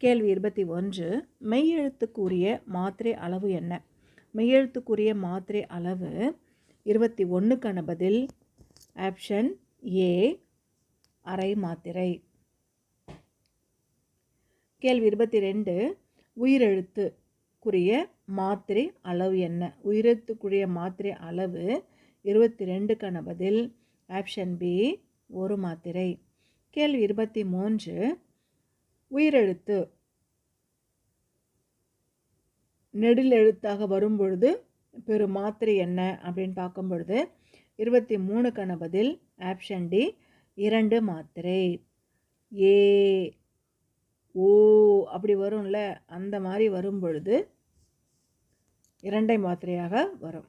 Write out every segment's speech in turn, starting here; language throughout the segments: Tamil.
கேள்வி இருபத்தி ஒன்று மெய்யெழுத்துக்குரிய மாத்திரை அளவு என்ன? மெய்யெழுத்துக்குரிய மாத்திரை அளவு இருபத்தி ஒன்றுக்கான பதில் ஆப்ஷன் ஏ அரை மாத்திரை. கேள்வி இருபத்தி ரெண்டு உயிரெழுத்துக்குரிய மாத்திரை அளவு என்ன? உயிரெழுத்துக்குரிய மாத்திரை அளவு இருபத்தி ரெண்டுக்கான பதில் ஆப்ஷன் பி ஒரு மாத்திரை. கேள்வி இருபத்தி மூன்று உயிரெழுத்து. நெடிலெழுத்தாக எழுத்தாக வரும் பொழுது பெரும் மாத்திரை என்ன அப்படின்னு பார்க்கும் பொழுது இருபத்தி மூணுக்கான பதில் ஆப்ஷன் டி இரண்டு மாத்திரை. ஏ ஓ அப்படி வரும்ல அந்த மாதிரி வரும் பொழுது இரண்டை மாத்திரையாக வரும்.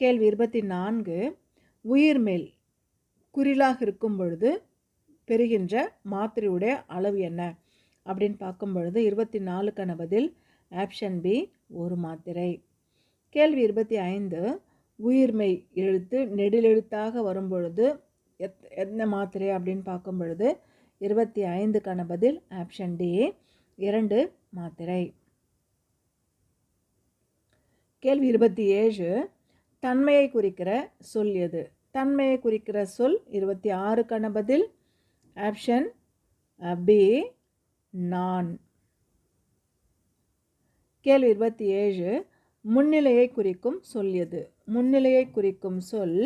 கேள்வி இருபத்தி நான்கு உயிர்மேல் குறிலாக இருக்கும் பொழுது பெறுகின்ற மாத்திரையுடைய அளவு என்ன? அப்படின்னு பார்க்கும் பொழுது இருபத்தி நாலுக்கான பதில் ஆப்ஷன் பி ஒரு மாத்திரை. கேள்வி இருபத்தி ஐந்து உயிர்மை எழுத்து நெடிலெழுத்தாக வரும்பொழுது எத் என்ன மாத்திரை அப்படின்னு பார்க்கும் பொழுது இருபத்தி ஐந்துக்கான பதில் ஆப்ஷன் டி இரண்டு மாத்திரை. கேள்வி இருபத்தி ஏழு தன்மையை குறிக்கிற சொல் எது? தன்மையை குறிக்கிற சொல் இருபத்தி ஆறுக்கான பதில் ஆப்ஷன் பி நான். கேள்வி இருபத்தி ஏழு முன்னிலையை குறிக்கும் சொல் எது முன்னிலையை குறிக்கும் சொல்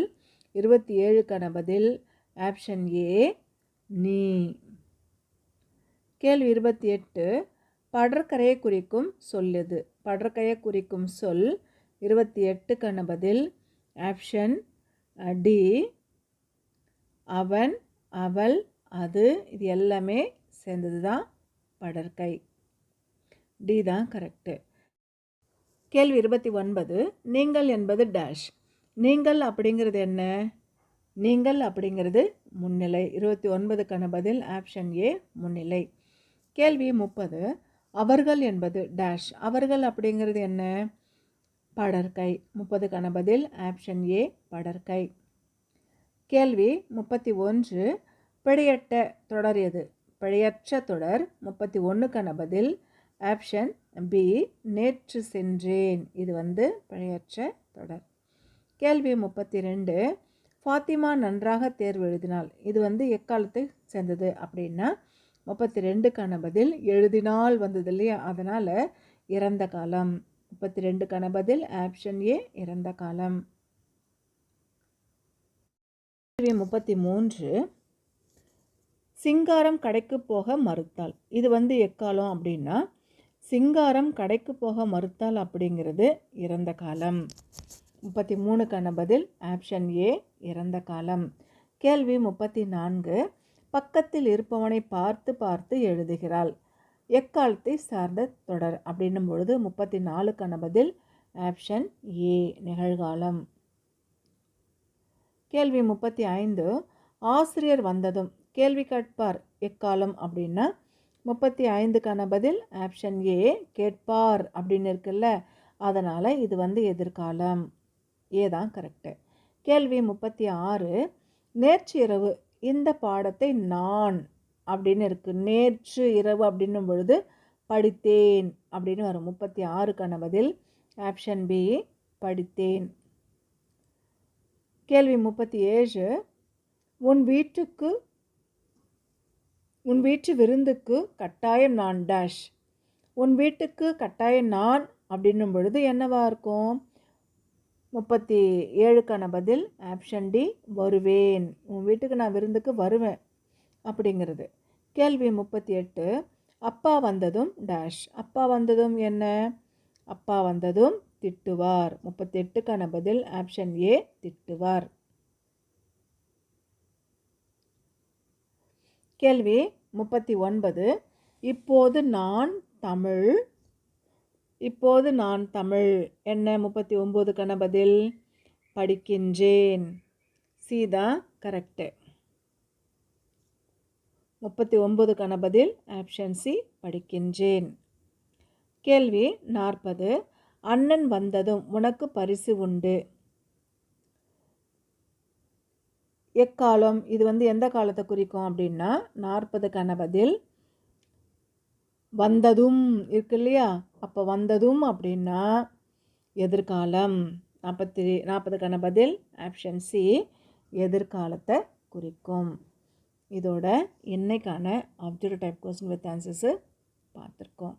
இருபத்தி ஏழுக்கான பதில் ஆப்ஷன் ஏ நீ. கேள்வி இருபத்தி எட்டு படற்கரையை குறிக்கும் சொல் எது படற்கரையை குறிக்கும் சொல் இருபத்தி எட்டுக்கான பதில் ஆப்ஷன் டி அவன் அவள் அது இது எல்லாமே சேர்ந்தது தான் படற்கை. டி தான் கரெக்டு கேள்வி இருபத்தி ஒன்பது நீங்கள் என்பது டேஷ். நீங்கள் அப்படிங்கிறது என்ன? நீங்கள் அப்படிங்கிறது முன்னிலை. இருபத்தி ஒன்பதுக்கான பதில் ஆப்ஷன் ஏ முன்னிலை. கேள்வி முப்பது அவர்கள் என்பது டேஷ். அவர்கள் அப்படிங்கிறது என்ன? படற்கை. முப்பதுக்கான பதில் ஆப்ஷன் ஏ படற்கை. கேள்வி முப்பத்தி ஒன்று பிழையற்ற தொடர் எது? பிழையற்ற தொடர் முப்பத்தி ஒன்றுக்கான பதில். ஆப்ஷன் பி நேற்று சென்றேன். இது வந்து பிழையற்ற தொடர். கேள்வி முப்பத்தி ரெண்டு ஃபாத்திமா நன்றாக தேர்வு எழுதினாள். இது வந்து எக்காலத்தை சேர்ந்தது அப்படின்னா முப்பத்தி ரெண்டுக்கான பதில் எழுதினால் வந்தது இல்லையா? அதனால் இறந்த காலம். முப்பத்தி ரெண்டுக்கான பதில் ஆப்ஷன் ஏ இறந்த காலம். கேள்வி முப்பத்தி மூன்று சிங்காரம் கடைக்கு போக மறுத்தாள். இது வந்து எக்காலம் அப்படின்னா சிங்காரம் கடைக்கு போக மறுத்தாள் அப்படிங்கிறது இறந்த காலம். முப்பத்தி மூணுக்கான பதில் ஆப்ஷன் ஏ இறந்த காலம். கேள்வி முப்பத்தி நான்கு பக்கத்தில் இருப்பவனை பார்த்து பார்த்து எழுதுகிறாள். எக்காலத்தை சார்ந்த தொடர் அப்படின்னும் பொழுது முப்பத்தி நாலுக்கான பதில் ஆப்ஷன் ஏ நிகழ்காலம். கேள்வி முப்பத்தி ஐந்து ஆசிரியர் வந்ததும் கேள்வி கேட்பார் எக்காலம் அப்படின்னா முப்பத்தி ஐந்துக்கான பதில் ஆப்ஷன் ஏ கேட்பார் அப்படின்னு இருக்குல்ல. அதனால் இது வந்து எதிர்காலம். ஏ தான் கரெக்டு கேள்வி முப்பத்தி ஆறு நேற்று இரவு இந்த பாடத்தை நான் அப்படின்னு இருக்குது நேற்று இரவு அப்படின்னும் பொழுது படித்தேன் அப்படின்னு வரும். முப்பத்தி ஆறுக்கான பதில் ஆப்ஷன் பி படித்தேன். கேள்வி முப்பத்தி ஏழு உன் வீட்டுக்கு உன் வீட்டு விருந்துக்கு கட்டாயம் நான் டேஷ் உன் வீட்டுக்கு கட்டாயம் நான் அப்படின்னும் பொழுது என்னவா இருக்கும்? முப்பத்தி ஏழுக்கான பதில் ஆப்ஷன் டி வருவேன். உன் வீட்டுக்கு நான் விருந்துக்கு வருவேன். அப்படிங்கிறது. கேள்வி முப்பத்தி எட்டு அப்பா வந்ததும் டேஷ் அப்பா வந்ததும் என்ன? அப்பா வந்ததும் திட்டுவார். முப்பத்தி எட்டுக்கான பதில் ஆப்ஷன் ஏ திட்டுவார். கேள்வி முப்பத்தி ஒன்பது. இப்போது நான் தமிழ். இப்போது நான் தமிழ். என்ன முப்பத்தி ஒம்போதுக்கான பதில்? படிக்கின்றேன். சீதா கரெக்டு முப்பத்தி ஒம்போதுக்கான பதில் ஆப்ஷன் சி படிக்கின்றேன். கேள்வி நாற்பது. அண்ணன் வந்ததும் உனக்கு பரிசு உண்டு. எக்காலம் இது வந்து எந்த காலத்தை குறிக்கும் அப்படின்னா நாற்பதுக்கான பதில் வந்ததும் இருக்கு இல்லையா? அப்போ வந்ததும் அப்படின்னா எதிர்காலம். நாற்பத்தி நாற்பதுக்கான பதில் ஆப்ஷன் சி எதிர்காலத்தை குறிக்கும். இதோட இன்னைக்கான object type question with answers பார்த்துருக்கோம்.